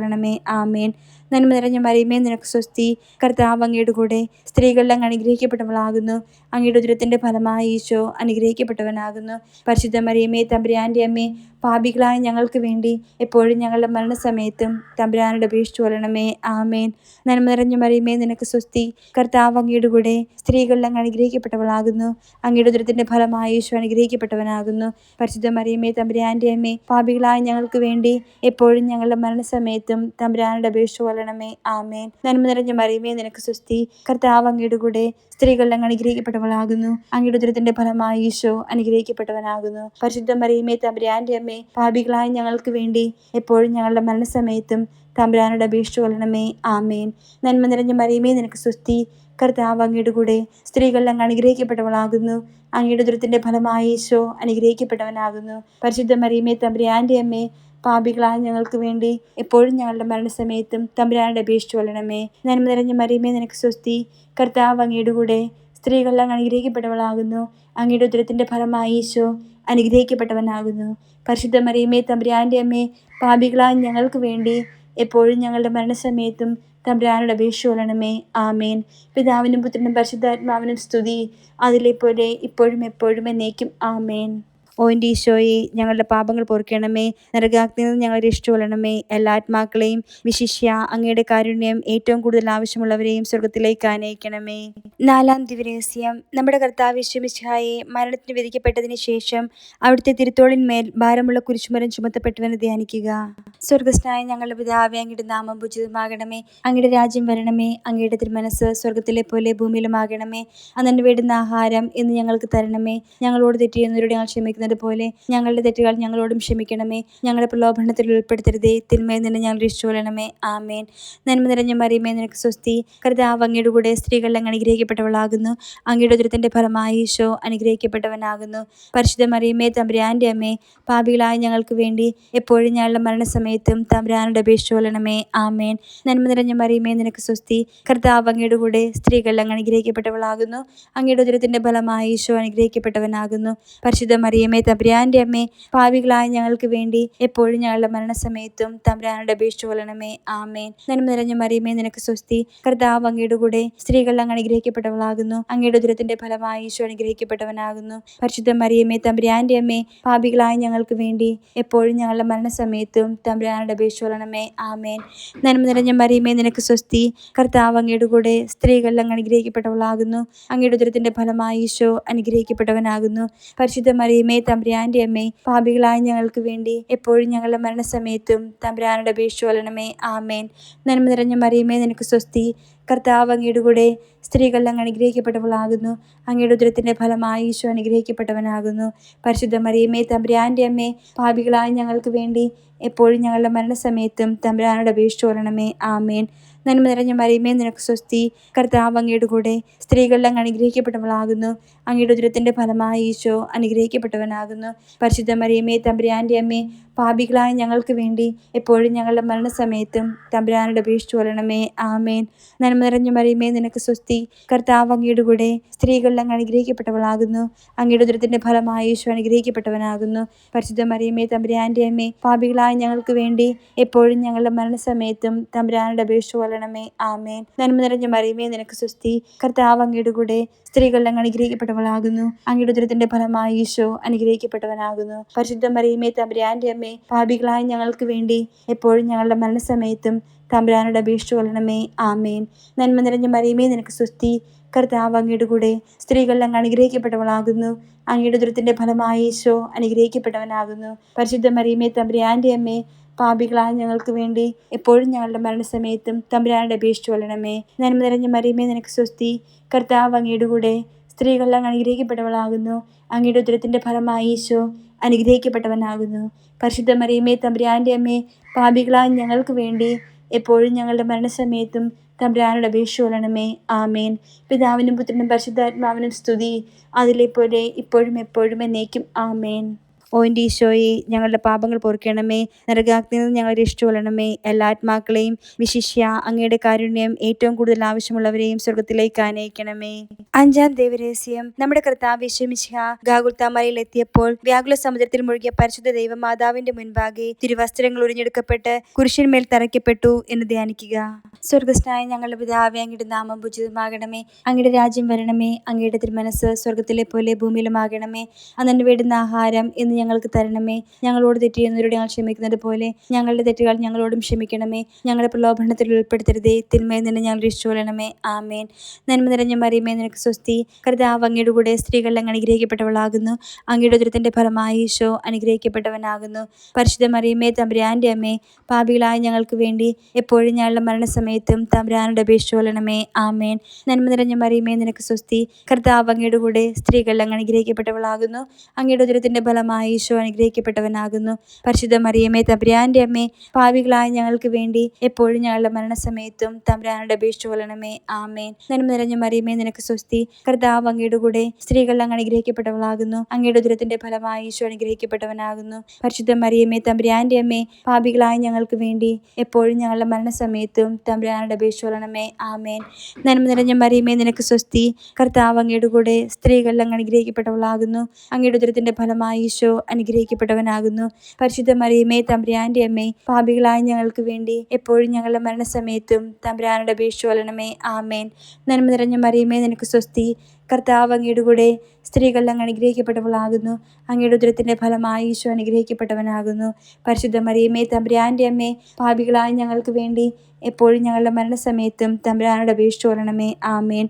ആമേൻ. നന്മ നിറഞ്ഞ മറിയമേ നിനക്ക് സ്വസ്തി. കർത്താവ് അങ്ങയുടെ കൂടെ സ്ത്രീകളിൽ അങ്ങ് അനുഗ്രഹിക്കപ്പെട്ടവളാകുന്നു. അങ്ങയുടെ ഉദരത്തിന്റെ ഫലമായി ഈശോ അനുഗ്രഹിക്കപ്പെട്ടവനാകുന്നു. പരിശുദ്ധ മറിയമേ തമ്പുരാന്റെ അമ്മേ പാപികളായ ഞങ്ങൾക്ക് വേണ്ടി എപ്പോഴും ഞങ്ങളുടെ മരണസമയത്തും തമ്പുരാനോട് അപേക്ഷിച്ചു കൊള്ളണമേ. ആമേൻ. നന്മ നിറഞ്ഞ മറിയുമേ നിനക്ക് സ്വസ്തി. കർത്താവ് അങ്ങയുടെ കൂടെ സ്ത്രീകളിൽ അങ്ങ് അനുഗ്രഹിക്കപ്പെട്ടവളാകുന്നു. അങ്ങയുടെ ഉദരത്തിന്റെ ഫലമായി യേശു അനുഗ്രഹിക്കപ്പെട്ടവനാകുന്നു. പരിശുദ്ധ മറിയമേ തമ്പുരാന്റെ അമ്മേ പാപികളായ ഞങ്ങൾക്ക് വേണ്ടി എപ്പോഴും ഞങ്ങളുടെ മരണസമയത്തും തമ്പുരാനോട് അപേക്ഷിച്ചു കൊള്ളണമേ. ആമേൻ. നന്മ നിറഞ്ഞ മറിയമേ നിനക്ക് സ്വസ്തി. കർത്താവ് അങ്ങയുടെ കൂടെ സ്ത്രീകളിൽ അങ്ങ് അനുഗ്രഹിക്കപ്പെട്ടവളാകുന്നു. അങ്ങയുടെ ഉദരത്തിന്റെ ഫലമായി ഈശോ അനുഗ്രഹിക്കപ്പെട്ടവനാകുന്നു. പരിശുദ്ധ മറിയമേ തമ്പുരാന്റെ അമ്മേ പാപികളായ ഞങ്ങൾക്ക് വേണ്ടി എപ്പോഴും ഞങ്ങളുടെ മരണസമയത്തും തമ്പുരാനോട് അപേക്ഷിച്ചു കൊള്ളണമേ. ആമേൻ. നന്മ നിറഞ്ഞ മറിയമേ നിനക്ക് സ്വസ്തി കർത്താവ് അങ്ങയുടെ കൂടെ സ്ത്രീകൾ അങ്ങ് അനുഗ്രഹിക്കപ്പെട്ടവളാകുന്നു. അങ്ങയുടെ ദുരത്തിന്റെ ഫലമായി ഈശോ അനുഗ്രഹിക്കപ്പെട്ടവനാകുന്നു. പരിശുദ്ധ മറിയമേ തമ്പുരാന്റെ അമ്മേ പാപികളായ ഞങ്ങൾക്ക് വേണ്ടി എപ്പോഴും ഞങ്ങളുടെ മരണസമയത്തും തമ്പുരാനോട് അപേക്ഷിച്ചു കൊള്ളണമേ. നന്മ നിറഞ്ഞ മറിയമേ നിനക്ക് സ്വസ്തി കർത്താവ് അങ്ങയുടെ കൂടെ സ്ത്രീകൾ അങ്ങ് അനുഗ്രഹിക്കപ്പെട്ടവളാകുന്നു. അങ്ങയുടെ ഉദരത്തിന്റെ ഫലമായി ഈശോ അനുഗ്രഹിക്കപ്പെട്ടവനാകുന്നു. പരിശുദ്ധ മറിയമ്മേ തമ്പുരാന്റെ അമ്മേ പാപികളായ ഞങ്ങൾക്ക് വേണ്ടി എപ്പോഴും ഞങ്ങളുടെ മരണസമയത്തും തമ്പുരാനോട് അപേക്ഷ കൊള്ളണമേ. ആമേൻ. പിതാവിനും പുത്രനും പരിശുദ്ധാത്മാവിനും സ്തുതി. അതിലെ പോലെ ഇപ്പോഴും എപ്പോഴും എന്നേക്കും. ആമേൻ. ഓ എന്റെ ഈശോയെ ഞങ്ങളുടെ പാപങ്ങൾ പൊറുക്കണമേ. നരകാഗ്നിയിൽ നിന്ന് ഞങ്ങളെ രക്ഷിച്ചുകൊള്ളണമേ. എല്ലാ ആത്മാക്കളെയും വിശിഷ്യ അങ്ങയുടെ കാരുണ്യം ഏറ്റവും കൂടുതൽ ആവശ്യമുള്ളവരെയും സ്വർഗത്തിലേക്ക് ആനയിക്കണമേ. നാലാം ദിവരഹസ്യം നമ്മുടെ കർത്താവ് വിശ്വമിശായെ മരണത്തിന് വിധിക്കപ്പെട്ടതിന് ശേഷം അവിടുത്തെ തിരുത്തോളിന്മേൽ ഭാരമുള്ള കുരിശുമരം ചുമത്തപ്പെട്ടുവെന്ന് ധ്യാനിക്കുക. സ്വർഗസ്നായ ഞങ്ങളുടെ പിതാവേ അങ്ങയുടെ നാമം ഭുജിതമാകണമേ അങ്ങയുടെ രാജ്യം വരണമേ. അങ്ങയുടെ തിരുമനസ് സ്വർഗത്തിലെ പോലെ ഭൂമിയിലുമാകണമേ. അന്നെ വേണ്ടുന്ന ആഹാരം എന്ന് ഞങ്ങൾക്ക് തരണമേ. ഞങ്ങളോട് തെറ്റിയുന്നവരോട് ഞങ്ങൾ ക്ഷമിക്കുന്നത് പോലെ ഞങ്ങളുടെ തെറ്റുകൾ ഞങ്ങളോടും ക്ഷമിക്കണമേ. ഞങ്ങളുടെ പ്രലോഭനത്തിൽ ഉൾപ്പെടുത്തരുതേ. തിന്മയിൽ നിന്ന് ഞങ്ങൾ രക്ഷിച്ചുകൊള്ളണമേ. ആമേൻ. നന്മ നിറഞ്ഞ മറിയമേ നിനക്ക് സ്വസ്തി. കർത്താവ് അങ്ങയുടെ കൂടെ സ്ത്രീകളിൽ അനുഗ്രഹിക്കപ്പെട്ടവളാകുന്നു. അങ്ങയുടെ ഉദരത്തിന്റെ ഫലമായി ഈശോ അനുഗ്രഹിക്കപ്പെട്ടവനാകുന്നു. പരിശുദ്ധ മറിയമേ തമ്പുരാന്റെ അമ്മേ പാപികളായ ഞങ്ങൾക്ക് വേണ്ടി എപ്പോഴും ഞങ്ങളുടെ മരണസമയത്തും തമ്പുരാനോട് അപേക്ഷിച്ചുകൊള്ളണമേ ആമേൻ. നന്മ നിറഞ്ഞ മറിയമേ നിനക്ക് സ്വസ്തി. കർത്താവ് അങ്ങയുടെ കൂടെ സ്ത്രീകളിൽ അങ്ങ് അനുഗ്രഹിക്കപ്പെട്ടവളാകുന്നു. അങ്ങയുടെ ഉദരത്തിന്റെ ഫലമായി ഈശോ അനുഗ്രഹിക്കപ്പെട്ടവനാകുന്നു. പരിശുദ്ധ മറിയമേ തമ്പുരാന്റെ അമ്മേ പാപികളായ ഞങ്ങൾക്ക് വേണ്ടി എപ്പോഴും ഞങ്ങളുടെ മരണസമയത്തും തമ്പുരാനോട് അപേക്ഷിച്ചു കൊള്ളണമേ. ആമേൻ. നന്മ നിറഞ്ഞ മറിയമേ നിനക്ക് സ്വസ്തി. കർത്താവ് അങ്ങയുടെ കൂടെ സ്ത്രീകൾ അങ്ങ് അനുഗ്രഹിക്കപ്പെട്ടവളാകുന്നു. അങ്ങയുടെ ദുരത്തിന്റെ ഫലമായി ഈശോ അനുഗ്രഹിക്കപ്പെട്ടവനാകുന്നു. പരിശുദ്ധ മറിയമ്മേ തമ്പുരാന്റെ അമ്മേ പാപികളായ ഞങ്ങൾക്ക് വേണ്ടി എപ്പോഴും ഞങ്ങളുടെ മരണസമയത്തും തമ്പുരാനോട് അപേക്ഷിച്ചു കൊള്ളണമേ. ആമേൻ. നന്മ നിറഞ്ഞ മറിയമേ നിനക്ക് സ്വസ്തി. കർത്താവ് അങ്ങയുടെ കൂടെ സ്ത്രീകൾ അങ്ങ് അനുഗ്രഹിക്കപ്പെട്ടവളാകുന്നു. അങ്ങയുടെ ദുരത്തിന്റെ ഫലമായി ഈശോ അനുഗ്രഹിക്കപ്പെട്ടവനാകുന്നു. പരിശുദ്ധ മറിയമേ തമ്പുരാന്റെ അമ്മേ പാപികളായ ഞങ്ങൾക്ക് വേണ്ടി എപ്പോഴും ഞങ്ങളുടെ മരണസമയത്തും തമ്പുരാനോട് അപേക്ഷിച്ചു കൊള്ളണമേ ആമേൻ. നന്മ നിറഞ്ഞ മറിയമേ നിനക്ക് സ്വസ്തി. കർത്താവ് അങ്ങയുടെ കൂടെ സ്ത്രീകൾ അങ്ങ് അനുഗ്രഹിക്കപ്പെട്ടവളാകുന്നു. അങ്ങയുടെ ഉദരത്തിന്റെ ഫലമായി ഈശോ അനുഗ്രഹിക്കപ്പെട്ടവനാകുന്നു. പരിശുദ്ധ മറിയമേ തമ്പുരാന്റെ അമ്മേ പാപികളായ ഞങ്ങൾക്ക് വേണ്ടി എപ്പോഴും ഞങ്ങളുടെ മരണസമയത്തും തമ്പുരാനോട് അപേക്ഷിച്ചു കൊള്ളണമേ ആമേൻ. നന്മ നിറഞ്ഞ മറിയമേ നിനക്ക് സ്വസ്തി. കർത്താവ് അങ്ങയുടെ കൂടെ സ്ത്രീകളിലങ്ങ് അനുഗ്രഹിക്കപ്പെട്ടവളാകുന്നു. അങ്ങയുടെ ഉദരത്തിന്റെ ഫലമായി ഈശോ അനുഗ്രഹിക്കപ്പെട്ടവനാകുന്നു. പരിശുദ്ധ മറിയമേ തമ്പുരാന്റെ അമ്മേ പാപികളായ ഞങ്ങൾക്ക് വേണ്ടി എപ്പോഴും ഞങ്ങളുടെ മരണസമയത്തും തമ്പുരാനോട് അപേക്ഷിച്ചു കൊള്ളണമേ ആമേൻ. നന്മ നിറഞ്ഞ മറിയമേ നിനക്ക് സ്വസ്തി. കർത്താവ് അങ്ങയുടെ കൂടെ സ്ത്രീകളിൽ അങ്ങ് അനുഗ്രഹിക്കപ്പെട്ടവളാകുന്നു. അങ്ങയുടെ ഉദരത്തിന്റെ ഫലമായി ഈശോ അനുഗ്രഹിക്കപ്പെട്ടവനാകുന്നു. പരിശുദ്ധ മറിയമേ തമ്പുരാന്റെ അമ്മേ പാപികളായ ഞങ്ങൾക്ക് വേണ്ടി എപ്പോഴും ഞങ്ങളുടെ മരണസമയത്തും തമ്പുരാനോട് അപേക്ഷ കൊള്ളണമേ ആമേൻ. നന്മ നിറഞ്ഞ മറിയമേ നിനക്ക് സ്വസ്തി. കർത്താവ് അങ്ങയുടെ കൂടെ സ്ത്രീകളിൽ അങ്ങ് അനുഗ്രഹിക്കപ്പെട്ടവളാകുന്നു. അങ്ങയുടെ ദുരിതത്തിന്റെ ഫലമായി ഈശോ അനുഗ്രഹിക്കപ്പെട്ടവനാകുന്നു. പരിശുദ്ധ മറിയമേ തമ്പുരാന്റെ അമ്മേ പാപികളായ ഞങ്ങൾക്ക് വേണ്ടി എപ്പോഴും ഞങ്ങളുടെ മരണസമയത്തും തമ്പുരാനോട് അപേക്ഷിച്ചു കൊള്ളണമേ. ആമേൻ. നന്മ നിറഞ്ഞ മറിയമേ നിനക്ക് സ്വസ്തി. കർത്താവ് അങ്ങയുടെ കൂടെ സ്ത്രീകളിൽ അങ്ങ് അനുഗ്രഹിക്കപ്പെട്ടവളാകുന്നു. അങ്ങയുടെ ദുരിതത്തിന്റെ ഫലമായി ഈശോ അനുഗ്രഹിക്കപ്പെട്ടവനാകുന്നു. പരിശുദ്ധ മറിയമേ തമ്പുരാന്റെ അമ്മേ പാപികളായ ഞങ്ങൾക്ക് വേണ്ടി എപ്പോഴും ഞങ്ങളുടെ മരണസമയത്തും തമ്പുരാനോട് അപേക്ഷിച്ചു കൊള്ളണമേ. നന്മ നിറഞ്ഞ മറിയമേ നിനക്ക് സ്വസ്തി. കർത്താവ് അങ്ങയുടെ കൂടെ സ്ത്രീകളിൽ അങ്ങ് അനുഗ്രഹിക്കപ്പെട്ടവളാകുന്നു. അങ്ങയുടെ ഉദരത്തിന്റെ ഫലമായി ഈശോ അനുഗ്രഹിക്കപ്പെട്ടവനാകുന്നു. പരിശുദ്ധ മറിയമേ തമ്പുരാന്റെ അമ്മേ പാപികളായ ഞങ്ങൾക്ക് വേണ്ടി എപ്പോഴും ഞങ്ങളുടെ മരണസമയത്തും തമ്പുരാനോട് അപേക്ഷ കൊള്ളണമേ. ആമേൻ. പിതാവിനും പുത്രനും പരിശുദ്ധാത്മാവിനും സ്തുതി. അതിലെ പോലെ ഇപ്പോഴും എപ്പോഴും എന്നേക്കും. ആമേൻ. ഓ എന്റെ ഈശോയെ ഞങ്ങളുടെ പാപങ്ങൾ പൊറുക്കണമേ. നരകാഗ്നിയിൽ നിന്ന് ഞങ്ങളെ രക്ഷിച്ചുകൊള്ളണമേ എല്ലാ ആത്മാക്കളെയും വിശിഷ്യ അങ്ങയുടെ കാരുണ്യം ഏറ്റവും കൂടുതൽ ആവശ്യമുള്ളവരെയും സ്വർഗത്തിലേക്ക് ആനയിക്കണമേ. അഞ്ചാം ദേവരഹസ്യം. നമ്മുടെ കർത്താവ് വിശ്വമിശിഹ ഗാകുൽത്താമലയിൽ എത്തിയപ്പോൾ വ്യാകുല സമുദ്രത്തിൽ മുഴുകിയ പരിശുദ്ധ ദൈവമാതാവിന്റെ മുൻപാകെ തിരുവസ്ത്രങ്ങൾ ഉരിഞ്ഞെടുക്കപ്പെട്ട് കുരിശിന്മേൽ തറയ്ക്കപ്പെട്ടു എന്ന് ധ്യാനിക്കുക. സ്വർഗസ്നായ ഞങ്ങളുടെ പിതാവേ അങ്ങയുടെ നാമം ഭുജിതമാകണമേ അങ്ങയുടെ രാജ്യം വരണമേ. അങ്ങയുടെ തിരുമനസ് സ്വർഗത്തിലെ പോലെ ഭൂമിയിലുമാകണമേ. അന്നെ വേണ്ടുന്ന ആഹാരം ഞങ്ങൾക്ക് തരണമേ. ഞങ്ങളോട് തെറ്റ് ചെയ്യുന്നവരോട് ഞങ്ങൾ ക്ഷമിക്കുന്നത് പോലെ ഞങ്ങളുടെ തെറ്റുകൾ ഞങ്ങളോടും ക്ഷമിക്കണമേ. ഞങ്ങളുടെ പ്രലോഭനത്തിൽ ഉൾപ്പെടുത്തരുതേ. തിന്മയിൽ നിന്ന് ഞങ്ങൾ രക്ഷിച്ചുകൊള്ളണമേ. ആമേൻ. നന്മ നിറഞ്ഞ മറിയമേ നിനക്ക് സ്വസ്തി. കർത്താവ് അങ്ങയുടെ കൂടെ സ്ത്രീകളിൽ അങ്ങ് അനുഗ്രഹിക്കപ്പെട്ടവളാകുന്നു. അങ്ങയുടെ ഉദരത്തിന്റെ ഫലമായി ഈശോ അനുഗ്രഹിക്കപ്പെട്ടവനാകുന്നു. പരിശുദ്ധ മറിയമേ തമ്പുരാന്റെ അമ്മേ പാപികളായ ഞങ്ങൾക്ക് വേണ്ടി എപ്പോഴും ഞങ്ങളുടെ മരണസമയത്തും തമ്പുരാനുടെ അപേക്ഷിച്ചുകൊള്ളണമേ ആമേൻ. നന്മ നിറഞ്ഞ മറിയമേ നിനക്ക് സ്വസ്തി. കർത്താവ് അങ്ങയുടെ കൂടെ സ്ത്രീകളിൽ അങ്ങ് അനുഗ്രഹിക്കപ്പെട്ടവളാകുന്നു. അങ്ങയുടെ ഉദരത്തിന്റെ ഫലമായി ഈശോ അനുഗ്രഹിക്കപ്പെട്ടവനാകുന്നു. പരിശുദ്ധ മറിയമ്മേ തമ്പുരാന്റെ അമ്മേ പാവികളായ ഞങ്ങൾക്ക് വേണ്ടി എപ്പോഴും ഞങ്ങളുടെ മരണസമയത്തും തമ്പുരാനുടെ അപേക്ഷിച്ചു കൊള്ളണമേ. ആമേൻ. നന്മ നിറഞ്ഞ മറിയമ്മേ നിനക്ക് സ്വസ്തി. കർത്താവ് അങ്ങയുടെ കൂടെ സ്ത്രീകൾ അങ്ങ് അനുഗ്രഹിക്കപ്പെട്ടവളാകുന്നു. അങ്ങയുടെ ദുരത്തിന്റെ ഫലമായി ഈശോ അനുഗ്രഹിക്കപ്പെട്ടവനാകുന്നു. പരിശുദ്ധ മറിയമ്മേ തമ്പുരാന്റെ അമ്മേ പാപികളായ ഞങ്ങൾക്ക് വേണ്ടി എപ്പോഴും ഞങ്ങളുടെ മരണസമയത്തും തമ്പുരാനുടെ അപേക്ഷിച്ചു കൊള്ളണമേ. ആമേൻ. നന്മ നിറഞ്ഞ മറിയമ്മേ നിനക്ക് സ്വസ്തി. കർത്താവ് അങ്ങയുടെ കൂടെ സ്ത്രീകൾ അങ്ങ് അനുഗ്രഹിക്കപ്പെട്ടവളാകുന്നു. അങ്ങയുടെ ദുരത്തിന്റെ ഫലമായി ഈശോ അനുഗ്രഹിക്കപ്പെട്ടവനാകുന്നു. പരിശുദ്ധ മറിയമേ തമ്പുരാന്റെ അമ്മേ പാപികളായ ഞങ്ങൾക്ക് വേണ്ടി എപ്പോഴും ഞങ്ങളുടെ മരണസമയത്തും തമ്പ്രാനുടെ വലണമേ ആമേൻ. നന്മ നിറഞ്ഞ മറിയമേ നിനക്ക് സ്വസ്തി. കർത്താവ് അങ്ങയുടെ കൂടെ സ്ത്രീകൾ അങ്ങ് അനുഗ്രഹിക്കപ്പെട്ടവളാകുന്നു. അങ്ങയുടെ ഉദരത്തിന്റെ ഫലമായി ഈശോ അനുഗ്രഹിക്കപ്പെട്ടവനാകുന്നു. പരിശുദ്ധ മറിയമ്മേ തമ്പ്രാന്റെ അമ്മേ പാപികളായ ഞങ്ങൾക്ക് വേണ്ടി എപ്പോഴും ഞങ്ങളുടെ മരണസമയത്തും തമ്പുരാനോട് അപേക്ഷിച്ചു കൊള്ളണമേ. ആമേൻ.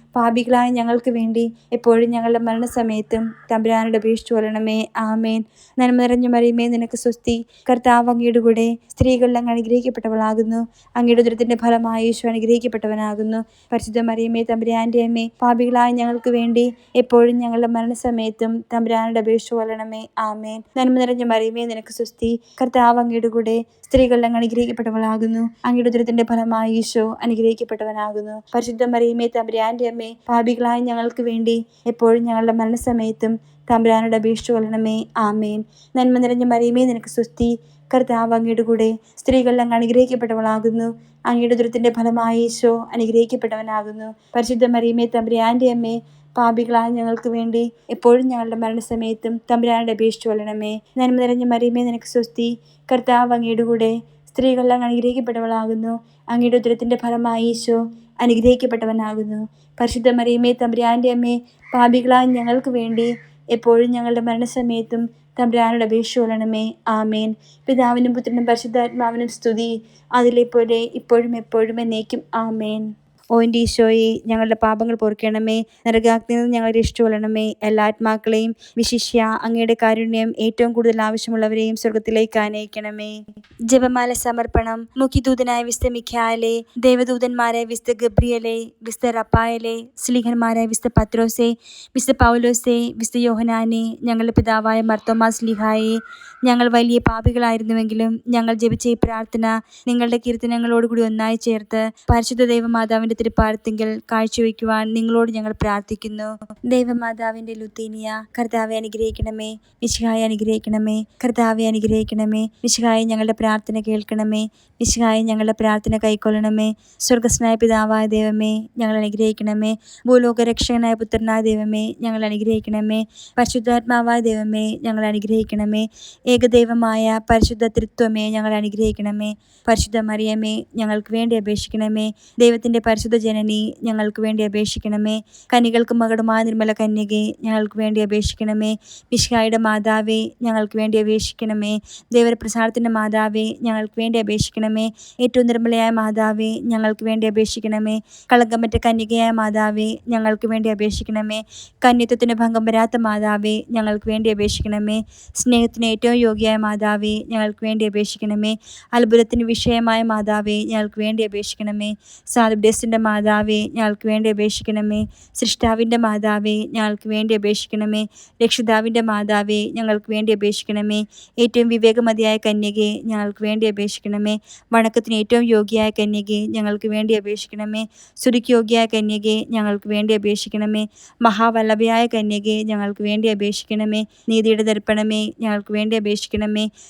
പാപികളായ ഞങ്ങൾക്ക് വേണ്ടി എപ്പോഴും ഞങ്ങളുടെ മരണസമയത്തും തമ്പുരാനോട് അപേക്ഷിച്ചു കൊള്ളണമേ. ആമേൻ. നന്മ നിറഞ്ഞു മറിയുമേ നിനക്ക് സ്വസ്തി. കർത്താവ് അങ്ങയുടെ കൂടെ സ്ത്രീകളിൽ അങ്ങ് അനുഗ്രഹിക്കപ്പെട്ടവളാകുന്നു. അങ്ങയുടെ ദുരിതത്തിന്റെ ഫലമായി ഈശോ അനുഗ്രഹിക്കപ്പെട്ടവനാകുന്നു. പരിശുദ്ധ മറിയമേ തമ്പുരാന്റെ അമ്മേ പാപികളായ ഞങ്ങൾക്ക് വേണ്ടി എപ്പോഴും ഞങ്ങളുടെ മരണസമയത്തും തമ്പുരാനോട് അപേക്ഷിച്ചു കൊള്ളണമേ. ആമേൻ. നന്മ നിറഞ്ഞു മറിയുമേ നിനക്ക് സ്വസ്തി. കർത്താവ് അങ്ങയുടെ കൂടെ സ്ത്രീകളിൽ അങ്ങ് അനുഗ്രഹിക്കപ്പെട്ടവളാകുന്നു. അങ്ങയുടെ ഉദരത്തിന്റെ ഫലമായി ഈശോ അനുഗ്രഹിക്കപ്പെട്ടവനാകുന്നു. പരിശുദ്ധ മറിയമ്മേ തമ്പുരാന്റെ അമ്മേ പാപികളായ ഞങ്ങൾക്ക് വേണ്ടി എപ്പോഴും ഞങ്ങളുടെ മരണസമയത്തും തമ്പുരാനോട് അപേക്ഷിച്ചു കൊള്ളണമേ. ആമേൻ. നന്മ നിറഞ്ഞ മറിയമേ നിനക്ക് സ്വസ്തി കർത്താവ് അങ്ങയുടെ കൂടെ സ്ത്രീകൾ അങ്ങ് അനുഗ്രഹിക്കപ്പെട്ടവളാകുന്നു. അങ്ങയുടെ ദുരത്തിന്റെ ഫലമായി ഈശോ അനുഗ്രഹിക്കപ്പെട്ടവനാകുന്നു. പരിശുദ്ധ മറിയമേ തമ്പുരാന്റെ അമ്മേ പാപികളായ ഞങ്ങൾക്ക് വേണ്ടി എപ്പോഴും ഞങ്ങളുടെ മരണസമയത്തും തമ്പുരാനോട് അപേക്ഷിച്ചു കൊള്ളണമേ. നന്മ നിറഞ്ഞ മറിയമേ നിനക്ക് സ്വസ്തി. കർത്താവ് അങ്ങയുടെ കൂടെ സ്ത്രീകളെല്ലാം അനുഗ്രഹിക്കപ്പെട്ടവളാകുന്നു. അങ്ങയുടെ ഉദരത്തിന്റെ ഫലമായി ഈശോ അനുഗ്രഹിക്കപ്പെട്ടവനാകുന്നു. പരിശുദ്ധ മറിയമേ തമ്പുരാന്റെ അമ്മേ പാപികളായ ഞങ്ങൾക്ക് വേണ്ടി എപ്പോഴും ഞങ്ങളുടെ മരണസമയത്തും തമ്പുരാനോട് അപേക്ഷ കൊള്ളണമേ. ആമേൻ. പിതാവിനും പുത്രനും പരിശുദ്ധാത്മാവിനും സ്തുതി. അതിലെ പോലെ ഇപ്പോഴും എപ്പോഴും എന്നേക്കും. ആമേൻ. ഓ എന്റെ ഈശോയെ ഞങ്ങളുടെ പാപങ്ങൾ പൊറുക്കണമേ. നരകാഗ്നിയിൽ നിന്ന് ഞങ്ങളെ രക്ഷിച്ചുകൊള്ളണമേ എല്ലാ ആത്മാക്കളെയും വിശിഷ്യ അങ്ങയുടെ കാരുണ്യം ഏറ്റവും കൂടുതൽ ആവശ്യമുള്ളവരെയും സ്വർഗത്തിലേക്ക് ആനയിക്കണമേ. ജപമാല സമർപ്പണം മുഖ്യദൂതനായ വിസ്ത മിഖ്യാലെ ദേവദൂതന്മാരായ വിസ്ത ഗബ്രിയലെ വിസ്ത റപ്പായലെ സ്ലീഹന്മാരായ വിസ്ത പത്രോസെ വിസ്ത പൗലോസെ വിസ്ത യോഹനാനെ ഞങ്ങളുടെ പിതാവായ മർത്തോമാ സ്ലിഹായെ ഞങ്ങൾ വലിയ പാപികളായിരുന്നുവെങ്കിലും ഞങ്ങൾ ജപിച്ച ഈ പ്രാർത്ഥന നിങ്ങളുടെ കീർത്തനങ്ങളോടുകൂടി ഒന്നായി ചേർത്ത് പരിശുദ്ധ ദൈവമാതാവിന്റെ തിരുപ്പാലത്തിങ്കൽ കാഴ്ചവെക്കുവാൻ നിങ്ങളോട് ഞങ്ങൾ പ്രാർത്ഥിക്കുന്നു. ദൈവമാതാവിന്റെ ലുത്തീനിയ കർത്താവെ അനുഗ്രഹിക്കണമേ. വിശുഹായി അനുഗ്രഹിക്കണമേ. കർത്താവെ അനുഗ്രഹിക്കണമേ. വിശുഹായി ഞങ്ങളുടെ പ്രാർത്ഥന കേൾക്കണമേ. വിശുഹായി ഞങ്ങളുടെ പ്രാർത്ഥന കൈക്കൊള്ളണമേ. സ്വർഗസ്നായ പിതാവായ ദൈവമേ ഞങ്ങൾ അനുഗ്രഹിക്കണമേ. ഭൂലോകരക്ഷകനായ പുത്രനായ ദൈവമേ ഞങ്ങൾ അനുഗ്രഹിക്കണമേ. പരിശുദ്ധാത്മാവായ ദൈവമേ ഞങ്ങൾ അനുഗ്രഹിക്കണമേ. ഏകദൈവമായ പരിശുദ്ധ തൃത്വമേ ഞങ്ങൾ അനുഗ്രഹിക്കണമേ. പരിശുദ്ധ മറിയമേ ഞങ്ങൾക്ക് വേണ്ടി അപേക്ഷിക്കണമേ. ദൈവത്തിന്റെ പരിശുദ്ധ ജനനി ഞങ്ങൾക്ക് വേണ്ടി അപേക്ഷിക്കണമേ. കനികൾക്ക് മകളുമായ നിർമ്മല കന്യകെ ഞങ്ങൾക്ക് വേണ്ടി അപേക്ഷിക്കണമേ. വിഷ്കായുടെ മാതാവേ ഞങ്ങൾക്ക് വേണ്ടി അപേക്ഷിക്കണമേ. ദേവരപ്രസാദത്തിന്റെ മാതാവേ ഞങ്ങൾക്ക് വേണ്ടി അപേക്ഷിക്കണമേ. ഏറ്റവും നിർമ്മലയായ മാതാവേ ഞങ്ങൾക്ക് വേണ്ടി അപേക്ഷിക്കണമേ. കളങ്കമറ്റ കന്യകയായ മാതാവേ ഞങ്ങൾക്ക് വേണ്ടി അപേക്ഷിക്കണമേ. കന്യത്വത്തിന് ഭംഗം വരാത്ത മാതാവേ ഞങ്ങൾക്ക് വേണ്ടി അപേക്ഷിക്കണമേ. സ്നേഹത്തിന് ഏറ്റവും യോഗ്യയായ മാതാവേ ഞങ്ങൾക്ക് വേണ്ടി അപേക്ഷിക്കണമേ അത്ഭുതത്തിന് വിഷയമായ മാതാവേ ഞങ്ങൾക്ക് വേണ്ടി അപേക്ഷിക്കണമേ സാധുഡ്യസിന്റെ മാതാവേ ഞങ്ങൾക്ക് വേണ്ടി അപേക്ഷിക്കണമേ സൃഷ്ടാവിന്റെ മാതാവേ ഞങ്ങൾക്ക് വേണ്ടി അപേക്ഷിക്കണമേ രക്ഷിതാവിന്റെ മാതാവേ ഞങ്ങൾക്ക് വേണ്ടി അപേക്ഷിക്കണമേ ഏറ്റവും വിവേകമതിയായ കന്യകയെ ഞങ്ങൾക്ക് വേണ്ടി അപേക്ഷിക്കണമേ വണക്കത്തിന് ഏറ്റവും യോഗ്യയായ കന്യകയെ ഞങ്ങൾക്ക് വേണ്ടി അപേക്ഷിക്കണമേ സുരുക്ക് യോഗ്യായ കന്യകയെ ഞങ്ങൾക്ക് വേണ്ടി അപേക്ഷിക്കണമേ മഹാവല്ലഭയായ കന്യകയെ ഞങ്ങൾക്ക് വേണ്ടി അപേക്ഷിക്കണമേ നീതിയുടെ ദർപ്പണമേ ഞങ്ങൾക്ക് വേണ്ടി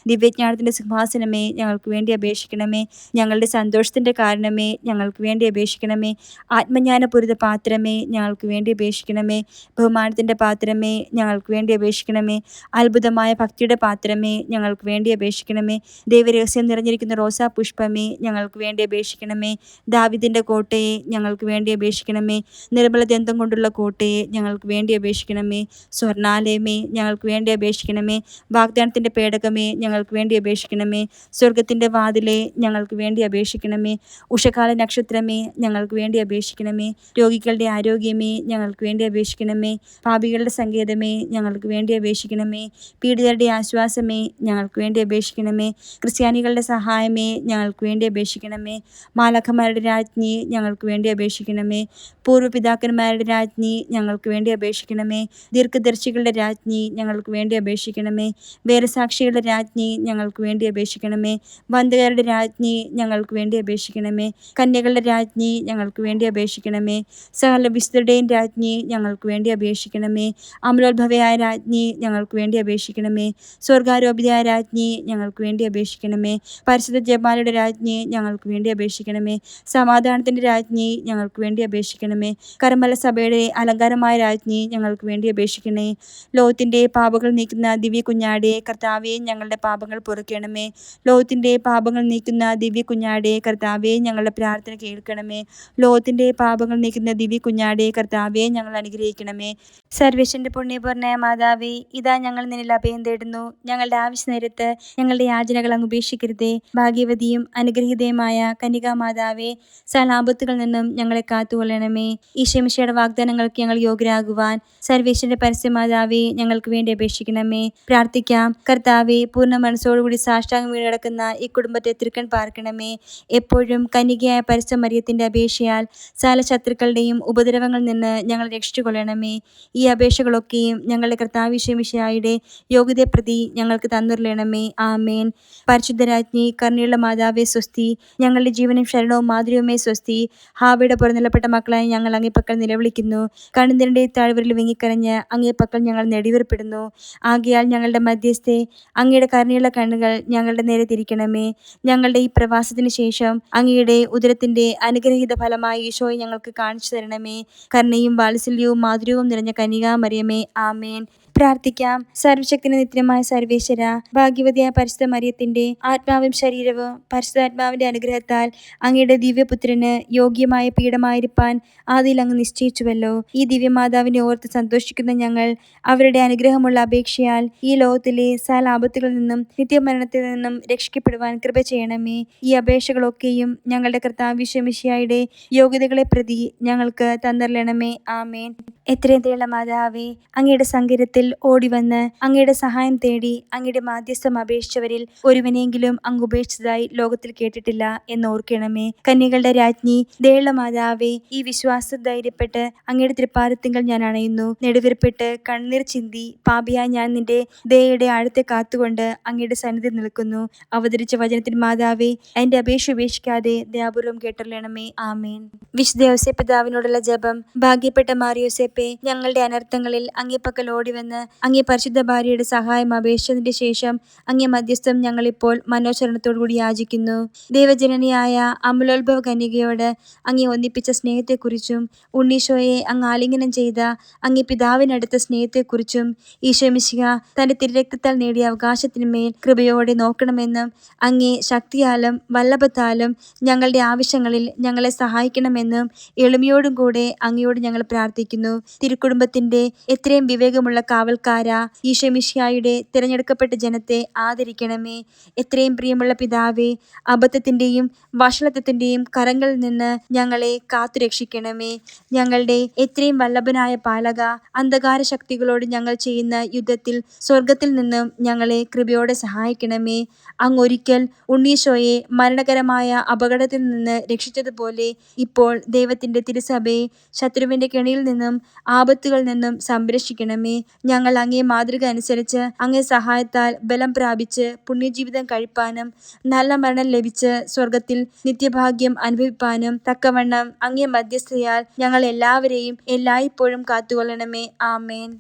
ദിവ്യജ്ഞാനത്തിന്റെ സിംഹാസനമേ ഞങ്ങൾക്ക് വേണ്ടി അപേക്ഷിക്കണമേ. ഞങ്ങളുടെ സന്തോഷത്തിന്റെ കാരണമേ ഞങ്ങൾക്ക് വേണ്ടി അപേക്ഷിക്കണമേ. ആത്മജ്ഞാനപൂരിത പാത്രമേ ഞങ്ങൾക്ക് വേണ്ടി അപേക്ഷിക്കണമേ. ബഹുമാനത്തിന്റെ പാത്രമേ ഞങ്ങൾക്ക് വേണ്ടി അപേക്ഷിക്കണമേ. അത്ഭുതമായ ഭക്തിയുടെ പാത്രമേ ഞങ്ങൾക്ക് വേണ്ടി അപേക്ഷിക്കണമേ. ദൈവരഹസ്യം നിറഞ്ഞിരിക്കുന്ന റോസാ പുഷ്പമേ ഞങ്ങൾക്ക് വേണ്ടി അപേക്ഷിക്കണമേ. ദാവിദിന്റെ കോട്ടയെ ഞങ്ങൾക്ക് വേണ്ടി അപേക്ഷിക്കണമേ. നിർമ്മല ദന്തം കൊണ്ടുള്ള കോട്ടയെ ഞങ്ങൾക്ക് വേണ്ടി അപേക്ഷിക്കണമേ. സ്വർണാലയമേ ഞങ്ങൾക്ക് വേണ്ടി അപേക്ഷിക്കണമേ. വാഗ്ദാനത്തിന്റെ പേടകമേ ഞങ്ങൾക്ക് വേണ്ടി അപേക്ഷിക്കണമേ സ്വർഗത്തിന്റെ വാതിലെ ഞങ്ങൾക്ക് വേണ്ടി അപേക്ഷിക്കണമേ ഉഷകാല നക്ഷത്രമേ ഞങ്ങൾക്ക് വേണ്ടി അപേക്ഷിക്കണമേ രോഗികളുടെ ആരോഗ്യമേ ഞങ്ങൾക്ക് വേണ്ടി അപേക്ഷിക്കണമേ പാപികളുടെ സങ്കേതമേ ഞങ്ങൾക്ക് വേണ്ടി അപേക്ഷിക്കണമേ പീഡിതരുടെ ആശ്വാസമേ ഞങ്ങൾക്ക് വേണ്ടി അപേക്ഷിക്കണമേ ക്രിസ്ത്യാനികളുടെ സഹായമേ ഞങ്ങൾക്ക് വേണ്ടി അപേക്ഷിക്കണമേ മാലഖമാരുടെ രാജ്ഞി ഞങ്ങൾക്ക് വേണ്ടി അപേക്ഷിക്കണമേ പൂർവപിതാക്കന്മാരുടെ രാജ്ഞി ഞങ്ങൾക്ക് വേണ്ടി അപേക്ഷിക്കണമേ ദീർഘദർശികളുടെ രാജ്ഞി ഞങ്ങൾക്ക് വേണ്ടി അപേക്ഷിക്കണമേ വേരസാക്ഷികളുടെ രാജ്ഞി ഞങ്ങൾക്ക് വേണ്ടി അപേക്ഷിക്കണമേ. ബന്ധുകാരുടെ രാജ്ഞി ഞങ്ങൾക്ക് വേണ്ടി അപേക്ഷിക്കണമേ. കന്യകളുടെ രാജ്ഞി ഞങ്ങൾക്ക് വേണ്ടി അപേക്ഷിക്കണമേ. സകല വിശുദ്ധരുടെയും രാജ്ഞി ഞങ്ങൾക്ക് വേണ്ടി അപേക്ഷിക്കണമേ. അമലോത്ഭവയായ രാജ്ഞി ഞങ്ങൾക്ക് വേണ്ടി അപേക്ഷിക്കണമേ. സ്വർഗാരോപിതയായ രാജ്ഞി ഞങ്ങൾക്ക് വേണ്ടി അപേക്ഷിക്കണമേ. പരിശുദ്ധ ജപാലയുടെ രാജ്ഞി ഞങ്ങൾക്ക് വേണ്ടി അപേക്ഷിക്കണമേ. സമാധാനത്തിന്റെ രാജ്ഞി ഞങ്ങൾക്ക് വേണ്ടി അപേക്ഷിക്കണമേ. കർമ്മല സഭയുടെ അലങ്കാരമായ രാജ്ഞി ഞങ്ങൾക്ക് വേണ്ടി അപേക്ഷിക്കണേ ലോകത്തിന്റെ പാപകൾ നീക്കുന്ന ദിവ്യ കുഞ്ഞാടെ കർത്താവെ ഞങ്ങളുടെ പാപങ്ങൾ പൊറുക്കണമേ. ലോകത്തിന്റെ പാപങ്ങൾ നീക്കുന്ന ദിവ്യ കുഞ്ഞാടെ കർത്താവെ ഞങ്ങളുടെ പ്രാർത്ഥന കേൾക്കണമേ. ലോകത്തിന്റെ പാപങ്ങൾ നീക്കുന്ന ദിവ്യ കുഞ്ഞാടെ കർത്താവെ ഞങ്ങൾ അനുഗ്രഹിക്കണമേ. സർവേശ്വരന്റെ പുണ്യപൂർണയ മാതാവേ ഇതാ ഞങ്ങൾ നിന്നിൽ അഭയം തേടുന്നു. ഞങ്ങളുടെ ആവശ്യ നേരത്ത് ഞങ്ങളുടെ യാചനകൾ അങ്ങ് ഉപേക്ഷിക്കരുതേ. ഭാഗ്യവതിയും അനുഗ്രഹീതയുമായ കന്യകാ മാതാവേ സലാപത്തുകളിൽ നിന്നും ഞങ്ങളെ കാത്തുകൊള്ളണമേ. ഈശമിഷയുടെ വാഗ്ദാനങ്ങൾക്ക് ഞങ്ങൾ യോഗ്യരാകുവാൻ സർവേശ്വരന്റെ പരസ്യമാതാവേ ഞങ്ങൾക്ക് വേണ്ടി അപേക്ഷിക്കണമേ. പ്രാർത്ഥിക്കാം. കർത്താവെ പൂർണ മനസ്സോടുകൂടി സാഷ്ടാംഗം വീണടക്കുന്ന ഈ കുടുംബത്തെ തിരുക്കൻ പാർക്കണമേ. എപ്പോഴും കനികയായ പരസ്യമറിയത്തിന്റെ അപേക്ഷയാൽ സാല ശത്രുക്കളുടെയും ഉപദ്രവങ്ങളിൽ നിന്ന് ഞങ്ങൾ രക്ഷിച്ചുകൊള്ളണമേ. ഈ അപേക്ഷകളൊക്കെയും ഞങ്ങളുടെ കർത്താവിശ്വമിഷയായുടെ യോഗ്യതയെ പ്രതി ഞങ്ങൾക്ക് തന്നുരളണമേ ആമേൻ. പരിശുദ്ധരാജ്ഞി കർണിയുള്ള മാതാവേ സ്വസ്തി ഞങ്ങളുടെ ജീവനും ശരണവും മാധുര്യവുമേ സ്വസ്തി ഹാവയുടെ പുറനിലപ്പെട്ട മക്കളായി ഞങ്ങൾ അങ്ങേപ്പക്കൽ നിലവിളിക്കുന്നു. കണ്ണുനിരന്റെ താഴ്വരിൽ വിങ്ങിക്കരഞ്ഞ് അങ്ങേപ്പക്കൽ ഞങ്ങൾ നെടിവേർപ്പെടുന്നു. ആകയാൽ ഞങ്ങളുടെ മധ്യസ്ഥെ അങ്ങയുടെ കരുണയുള്ള കണ്ണുകൾ ഞങ്ങളുടെ നേരെ തിരിക്കണമേ. ഞങ്ങളുടെ ഈ പ്രവാസത്തിന് ശേഷം അങ്ങയുടെ ഉദരത്തിന്റെ അനുഗ്രഹീത ഫലമായി ഈശോയെ ഞങ്ങൾക്ക് കാണിച്ചു തരണമേ. കരുണയും വാത്സല്യവും മാധുര്യവും നിറഞ്ഞ കന്യകാമറിയമേ. ആമേൻ. പ്രാർത്ഥിക്കാം. സർവശക്തിന് നിത്യമായ സർവേശ്വര ഭാഗ്യവതിയായ പരിശുദ്ധ മറിയത്തിന്റെ ആത്മാവും ശരീരവും പരിശുദ്ധാത്മാവിന്റെ അനുഗ്രഹത്താൽ അങ്ങയുടെ ദിവ്യപുത്രന് യോഗ്യമായ പീഠമായിരിക്കാൻ ആദിയിൽ അങ്ങ് നിശ്ചയിച്ചുവല്ലോ. ഈ ദിവ്യമാതാവിനെ ഓർത്ത് സന്തോഷിക്കുന്ന ഞങ്ങൾ അവരുടെ അനുഗ്രഹമുള്ള അപേക്ഷയാൽ ഈ ലോകത്തിലെ സകല ആപത്തുകളിൽ നിന്നും നിത്യമരണത്തിൽ നിന്നും രക്ഷിക്കപ്പെടുവാൻ കൃപ ചെയ്യണമേ. ഈ അപേക്ഷകളൊക്കെയും ഞങ്ങളുടെ കർത്താവിശ്വമിഷിയായുടെ യോഗ്യതകളെ പ്രതി ഞങ്ങൾക്ക് തന്നറിയണമേ ആമേൻ. എത്രയും തേള മാതാവേ അങ്ങയുടെ സങ്കരത്തിൽ ഓടിവന്ന് അങ്ങയുടെ സഹായം തേടി അങ്ങയുടെ മാധ്യസ്ഥം അപേക്ഷിച്ചവരിൽ ഒരുവനെങ്കിലും അങ്ങ് ഉപേക്ഷിച്ചതായി ലോകത്തിൽ കേട്ടിട്ടില്ല എന്ന് ഓർക്കണമേ. കന്യകളുടെ രാജ്ഞി ദയുള്ള മാതാവേ ഈ വിശ്വാസ ധൈര്യപ്പെട്ട് അങ്ങയുടെ തൃപ്പാദത്തിങ്കൽ ഞാൻ അണയുന്നു. നെടുവിരപ്പെട്ട് കണ്ണീർ ചിന്തി പാപിയായ ഞാൻ നിന്റെ ദയയുടെ ആഴത്തെ കാത്തുകൊണ്ട് അങ്ങയുടെ സന്നിധി നിൽക്കുന്നു. അവതരിച്ച വചനത്തിന് മാതാവേ എന്റെ അപേക്ഷ ഉപേക്ഷിക്കാതെ ദയാപൂർവം കേട്ടറിയണമേ. ആമേൻ. വിശുദ്ധ യോസെ പിതാവിനോടുള്ള ജപം. ഭാഗ്യപ്പെട്ട മാറിയോസേപ്പെ ഞങ്ങളുടെ അനർത്ഥങ്ങളിൽ അങ്ങേ പക്കൽ ഓടിവന്ന് അങ്ങേ പരിശുദ്ധ ഭാര്യയുടെ സഹായം അപേക്ഷിച്ചതിന്റെ ശേഷം അങ്ങേ മധ്യസ്ഥം ഞങ്ങളിപ്പോൾ മനോചരണത്തോടുകൂടി യാചിക്കുന്നു. ദൈവജനനിയായ അമലോത്ഭവ കന്യകയോട് അങ്ങേ ഒന്നിപ്പിച്ച സ്നേഹത്തെക്കുറിച്ചും ഉണ്ണീശോയെ അങ്ങ് ആലിംഗനം ചെയ്ത അങ്ങേ പിതാവിനടുത്ത സ്നേഹത്തെക്കുറിച്ചും ഈശോമിശിക തന്റെ തിരുരക്തത്താൽ നേടിയ അവകാശത്തിന്മേൽ കൃപയോടെ നോക്കണമെന്നും അങ്ങേ ശക്തിയാലും വല്ലഭത്താലും ഞങ്ങളുടെ ആവശ്യങ്ങളിൽ ഞങ്ങളെ സഹായിക്കണമെന്നും എളിമയോടും കൂടെ അങ്ങയോട് ഞങ്ങൾ പ്രാർത്ഥിക്കുന്നു. തിരുക്കുടുംബത്തിന്റെ എത്രയും വിവേകമുള്ള കാവൽക്കാര. ഈശമിഷ്യായുടെ തിരഞ്ഞെടുക്കപ്പെട്ട ജനത്തെ ആദരിക്കണമേ. എത്രയും പ്രിയമുള്ള പിതാവേ അബദ്ധത്തിന്റെയും വഷളത്വത്തിന്റെയും കരങ്ങളിൽ നിന്ന് ഞങ്ങളെ കാത്തുരക്ഷിക്കണമേ. ഞങ്ങളുടെ എത്രയും വല്ലഭനായ പാലക അന്ധകാര ശക്തികളോട് ഞങ്ങൾ ചെയ്യുന്ന യുദ്ധത്തിൽ സ്വർഗത്തിൽ നിന്നും ഞങ്ങളെ കൃപയോടെ സഹായിക്കണമേ. അങ്ങൊരിക്കൽ ഉണ്ണീശോയെ മരണകരമായ അപകടത്തിൽ നിന്ന് രക്ഷിച്ചതുപോലെ ഇപ്പോൾ ദൈവത്തിന്റെ തിരുസഭയെ ശത്രുവിന്റെ കെണിയിൽ നിന്നും ആപത്തുകളിൽ നിന്നും സംരക്ഷിക്കണമേ. ഞങ്ങൾ അങ്ങേ മാതൃക അനുസരിച്ച് അങ്ങേ സഹായത്താൽ ബലം പ്രാപിച്ച് പുണ്യജീവിതം കഴിപ്പാനും നല്ല മരണം ലഭിച്ച് സ്വർഗത്തിൽ നിത്യഭാഗ്യം അനുഭവിപ്പാനും തക്കവണ്ണം അങ്ങേ മധ്യസ്ഥയാൽ ഞങ്ങൾ എല്ലാവരെയും എല്ലായ്പ്പോഴും കാത്തുകൊള്ളണമേ. ആമേൻ.